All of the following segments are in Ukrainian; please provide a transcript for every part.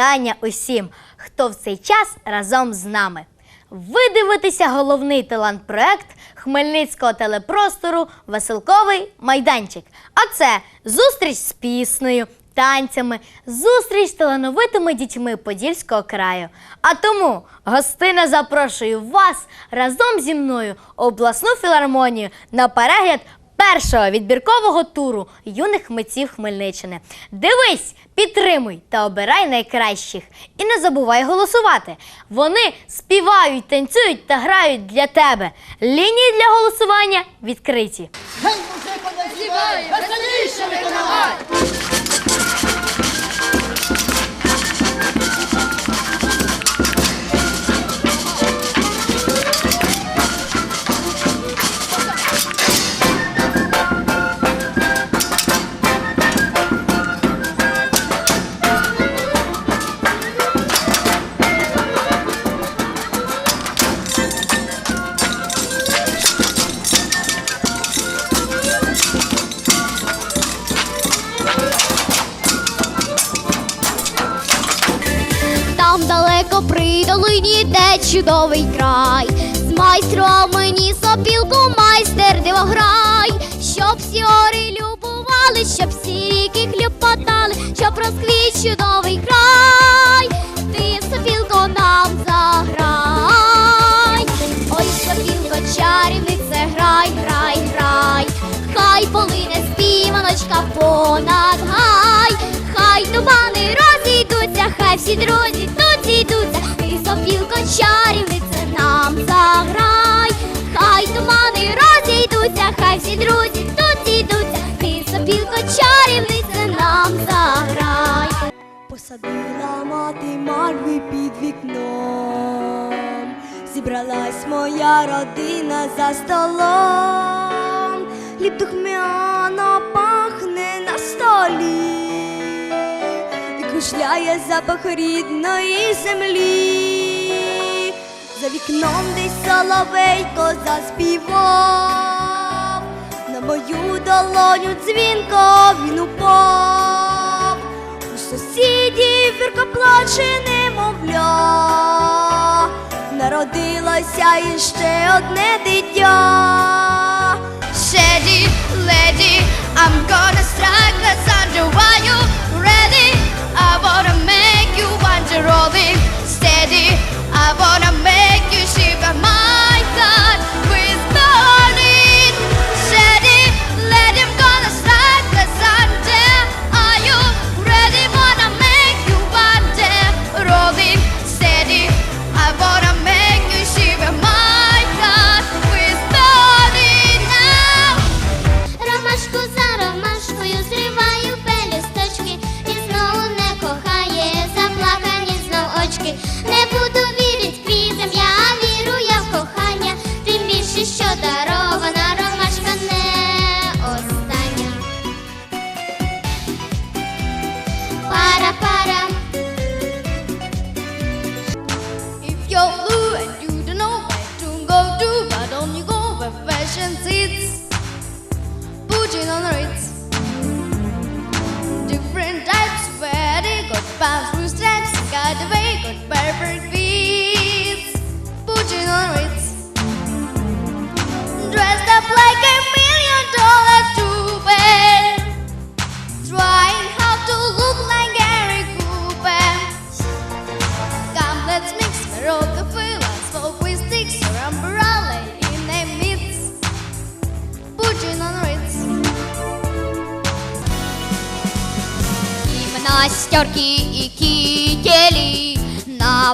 вітання усім, хто в цей час разом з нами. Ви дивитеся головний талант-проект Хмельницького телепростору Веселковий майданчик. А це зустріч з піснею, танцями, зустріч з талановитими дітьми Подільського краю. А тому гостина запрошую вас разом зі мною у обласну філармонію на перегляд першого відбіркового туру юних митців Хмельниччини. Дивись, підтримуй та обирай найкращих. І не забувай голосувати. Вони співають, танцюють та грають для тебе. Лінії для голосування відкриті. Гей, музико, чудовий край. З майстром мені сопілку майстер дивограй, щоб всі ори любували, щоб всі ріки хлюпотали, щоб розквіт чудовий край. Ти сопілко нам заграй. Ой, сопілко, чарівнице, грай, грай, грай. Хай полине співаночка понад гай, хай тумани розійдуться, хай всі друзі тут зійдуться, сопілко чарівнице нам заграй, хай тумани розійдуться, хай всі друзі тут зійдуться, ти сопілко чарівнице нам заграй. Посадила мати мальви під вікном, зібралась моя родина за столом, хліб духмяно пахне на столі, і запах рідної землі. За вікном десь соловейко заспівав, на мою долоню дзвінко він упав. У сусідів вірка плаче, немовля, народилося іще одне дитя. Shady lady, I'm gonna strike Cassandra. Are you rolling steady. I wanna make you shiver. My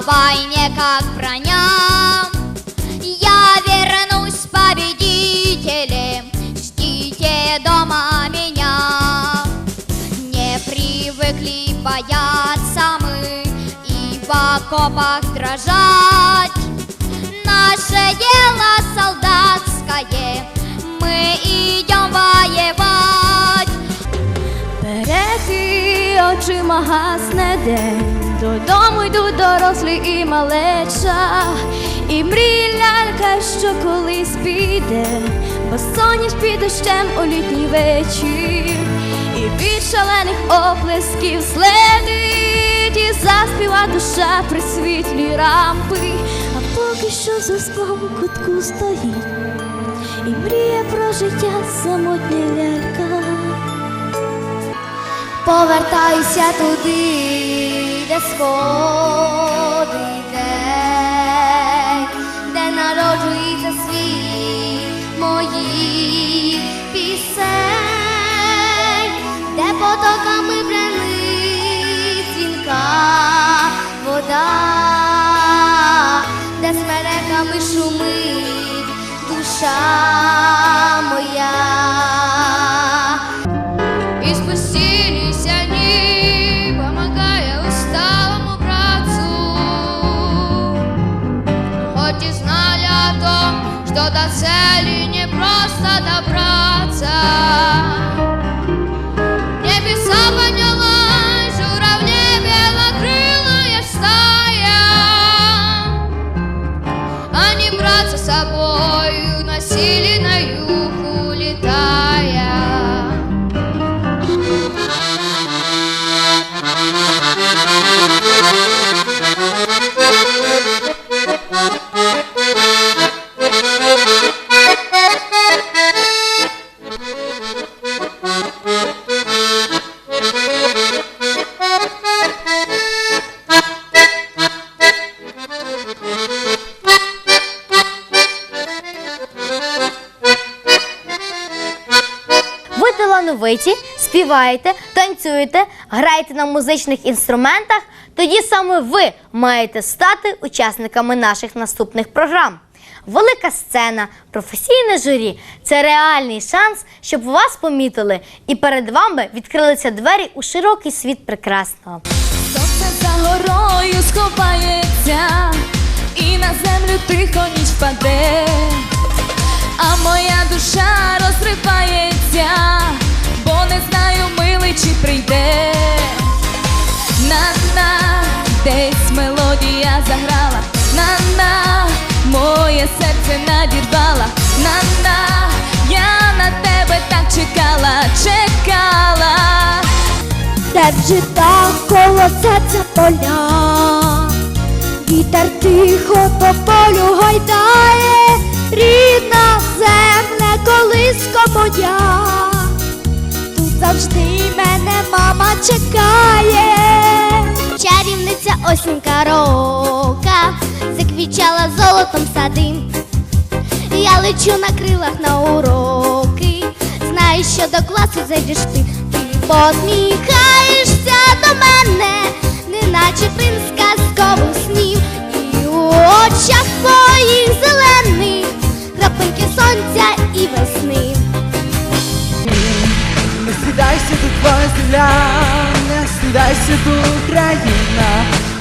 войне как броня. Я вернусь победителем, ждите дома меня. Не привыкли бояться мы и в окопах дрожать. Наше дело солдатское, мы идем воевать. Перехи очима гасне день, додому йдуть дорослі і малеча, і мрій лялька, що колись піде, бо соняш під дощем у літній вечір, і від шалених оплесків следить світі заспіва душа при світлі рампи, а поки що за спом кутку стоїть і мріє про життя самотня лялька. Повертаюся туди, де де народжується світ моїх пісень, де потоками бренить вода, де смереками шумить душа до цели не просто добраться. Співаєте, танцюєте, граєте на музичних інструментах. Тоді саме ви маєте стати учасниками наших наступних програм. Велика сцена, професійне журі це реальний шанс, щоб вас помітили, і перед вами відкрилися двері у широкий світ прекрасного. Сонце за горою сховається, і на землю тихо ніч паде, серце надірвала, на-на, я на тебе так чекала, чекала. Держи так коло серця поля, вітер тихо по полю гойдає, рідна земля, колиска моя, тут завжди мене мама чекає. Чарівниця осінька рока заквічала золотом сади. Я лечу на крилах на уроки. Знаю, що до класу зайдеш ти. Ти посміхаєшся до мене, неначе принц казкових снів. І у очах твоїх зелених крапинки сонця і весни. Не стидайся тут твоя земля, не стидайся тут Україна,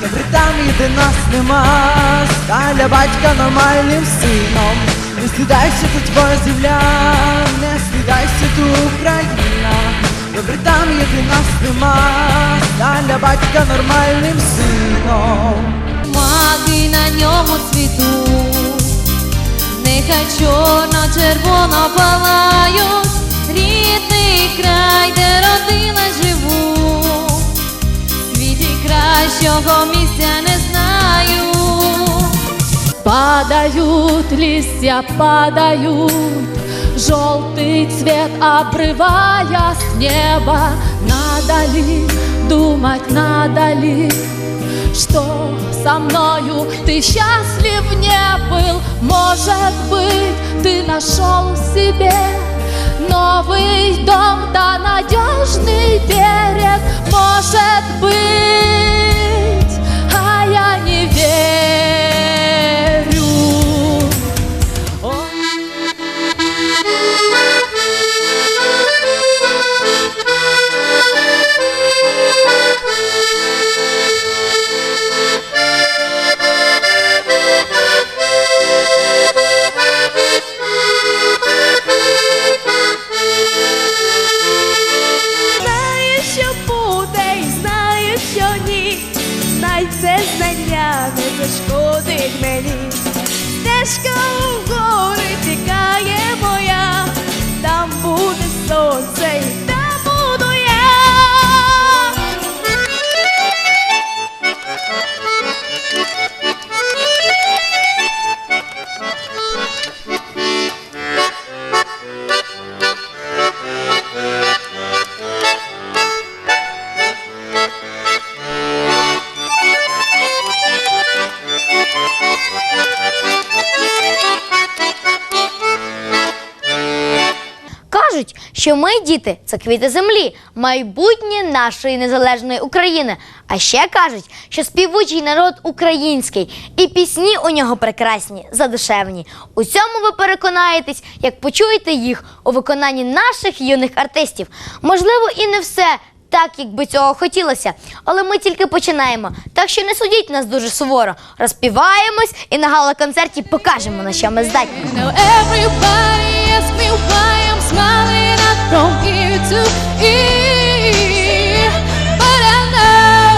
Добре там, де нас нема, сталя батька нормальним сином. Не стидайся тут твоя земля, не стидайся тут Україна, Добре там, де нас нема, сталя батька нормальним сином. Маки на ньому цвіту, нехай чорно-червоно палають, рідний край, де родина живу, кращого місця не знаю. Падают листья, падают, Желтый цвет обрывая с неба. Надо ли думать, надо ли Что со мною ты счастлив не был. Может быть, ты нашел себе Новый дом, да надежный берег. Может быть, я не верю що ми, діти, це квіти землі, майбутнє нашої незалежної України. А ще кажуть, що співучий народ український, і пісні у нього прекрасні, задушевні. У цьому ви переконаєтесь, як почуєте їх у виконанні наших юних артистів. Можливо, і не все так, як би цього хотілося, але ми тільки починаємо. Так що не судіть нас дуже суворо. Розпіваємось і на гала-концерті покажемо, на що ми здатні. From ear to ear, But I know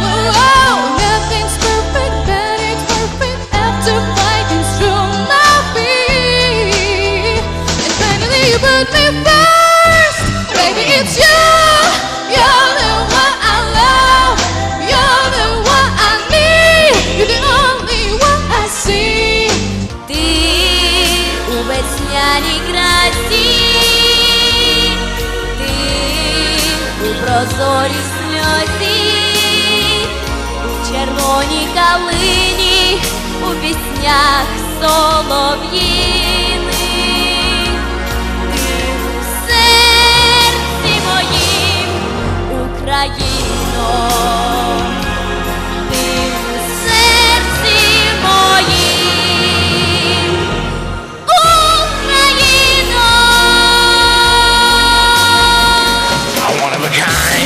oh, nothing's perfect, but it's perfect after fighting through my fear, And finally, you put me back. У сльози у червоній калині, у піснях солов'їних,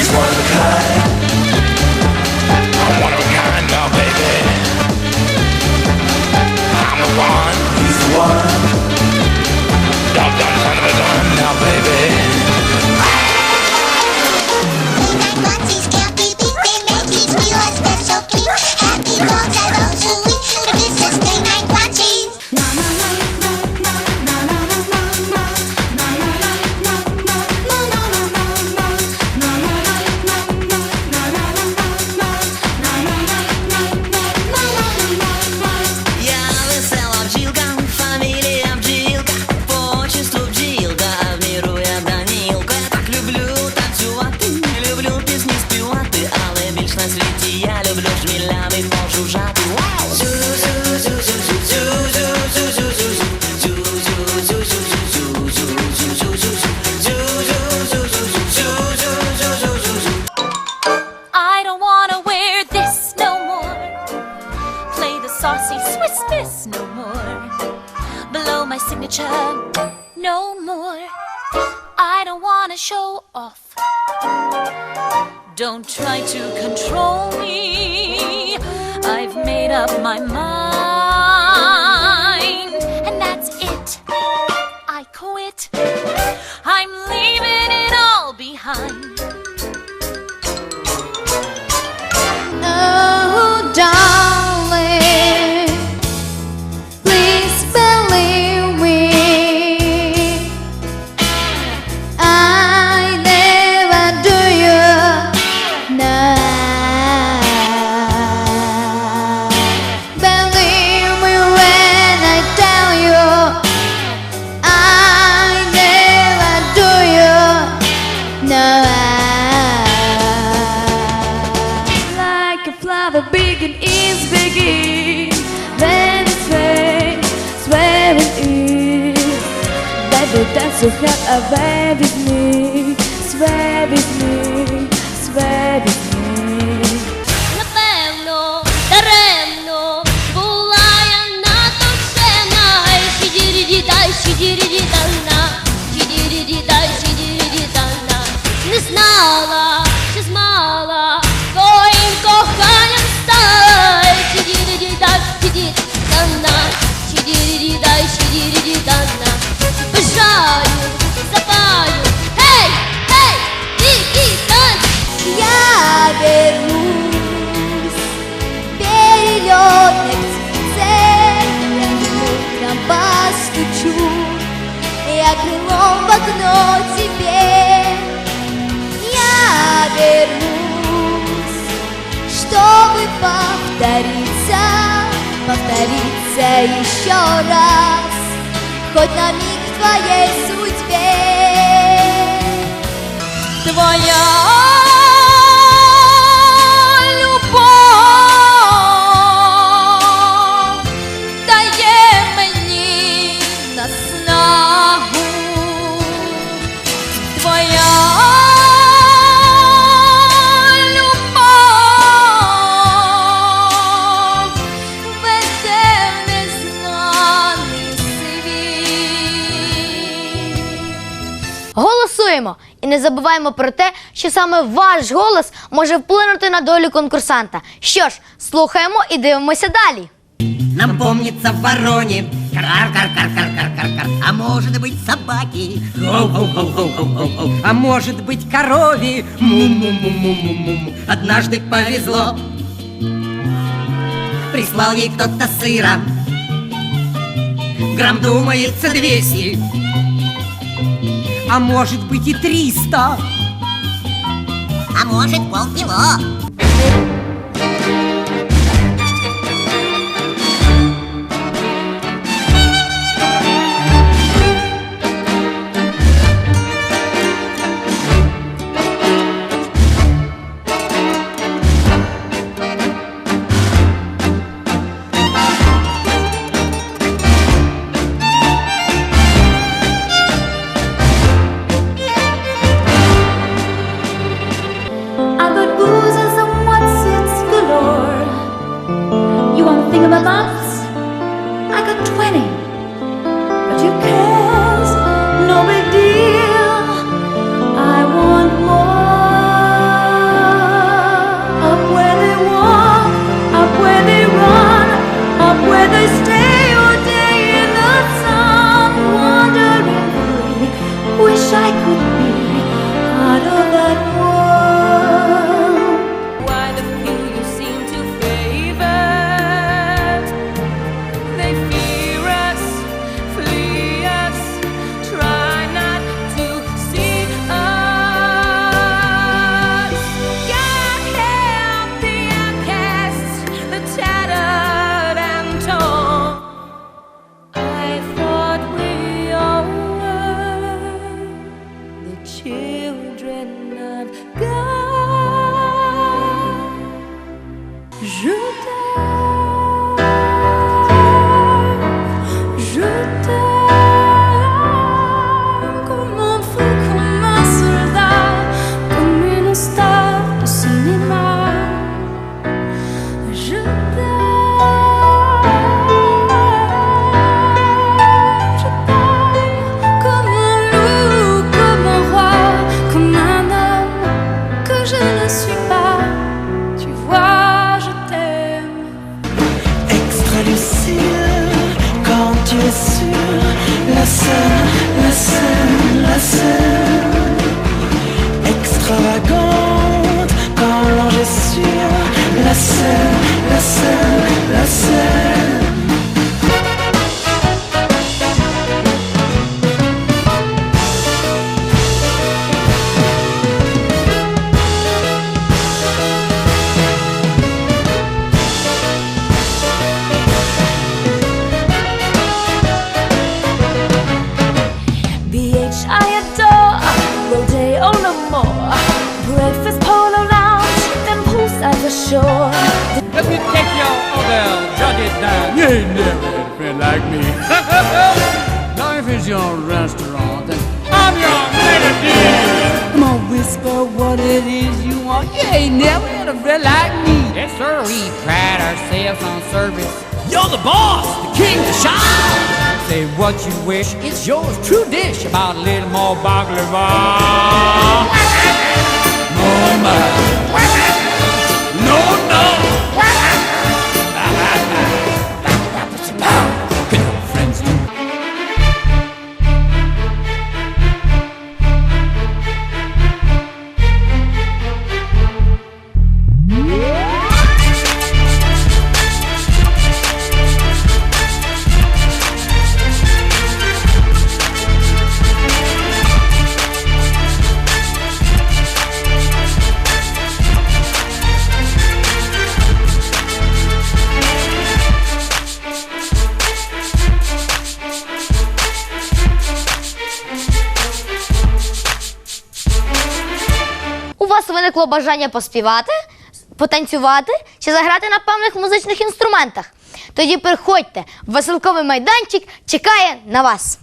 kind. One of a kind. I'm one of a kind now, baby. I'm the one. He's the one. Dum dum son of a gun now, baby. chwilami morzu jato Твоя не забуваємо про те, що саме ваш голос може вплинути на долю конкурсанта. Що ж, слухаємо і дивимося далі. Нам помнится вороне Кар-кар-кар-кар-кар-кар-кар А может быть собаки Гоу-гоу-гоу-гоу-гоу-гоу А может быть корове Му-му-му-му-му-му Однажды повезло Прислал ей кто-то сыра Грамм думается 200 А может быть и 300 А может полкило Extravagante quand l'ange est sur la scène, la scène, la scène. Sir. We pride ourselves on service. You're the boss, the king, the shine. Say what you wish, it's yours. True dish about a little more baklava. More No, no. Виникло бажання поспівати, потанцювати чи заграти на певних музичних інструментах? Тоді приходьте, веселковий майданчик чекає на вас.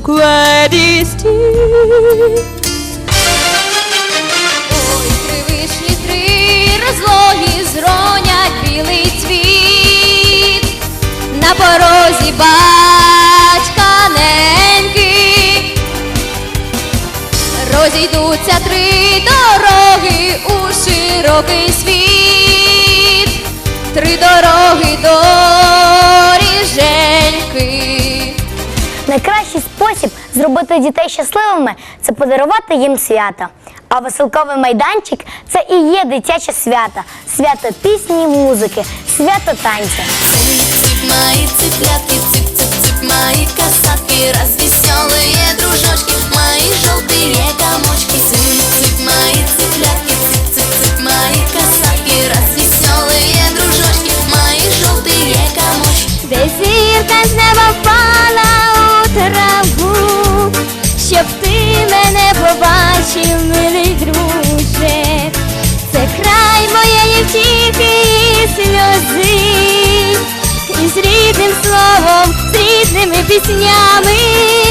Unquiet still. Ой, три вишні, три розлогі зронять білий цвіт. На порозі батька неньки Розійдуться три дороги у широкий світ, три дороги до Найкращий спосіб зробити дітей щасливими це подарувати їм свято. А веселковий майданчик це і є дитяче свято, свято пісні і музики, свято танця. Цып-цып, мои цыплятки, цып-цып-цып, мои касатки, развеселые дружочки, мои рідним словом, з рідними піснями.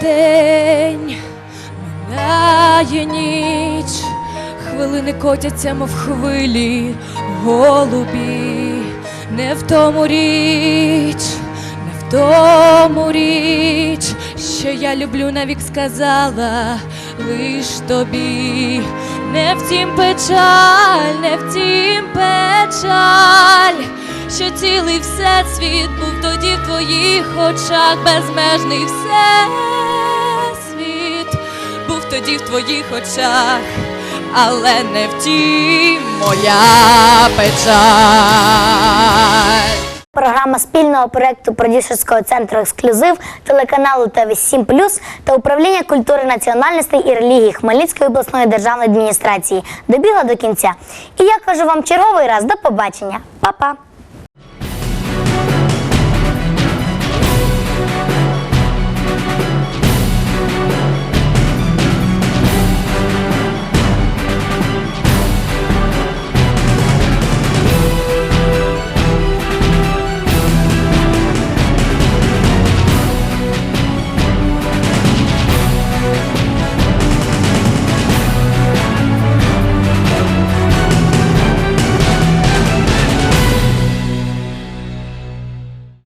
День, минає ніч, хвилини котяться, мов хвилі, голубі, не в тому річ, не в тому річ, що я люблю, навік сказала лиш тобі, не втім печаль, не втім печаль що цілий всесвіт був тоді в твоїх очах, безмежний. Був тоді в твоїх очах, але не втім моя печаль. Програма спільного проєкту продюсерського центру ексклюзив телеканалу ТВ 7 та управління культури національностей і релігії Хмельницької обласної державної адміністрації добігла до кінця. І я кажу вам черговий раз до побачення. Па-па!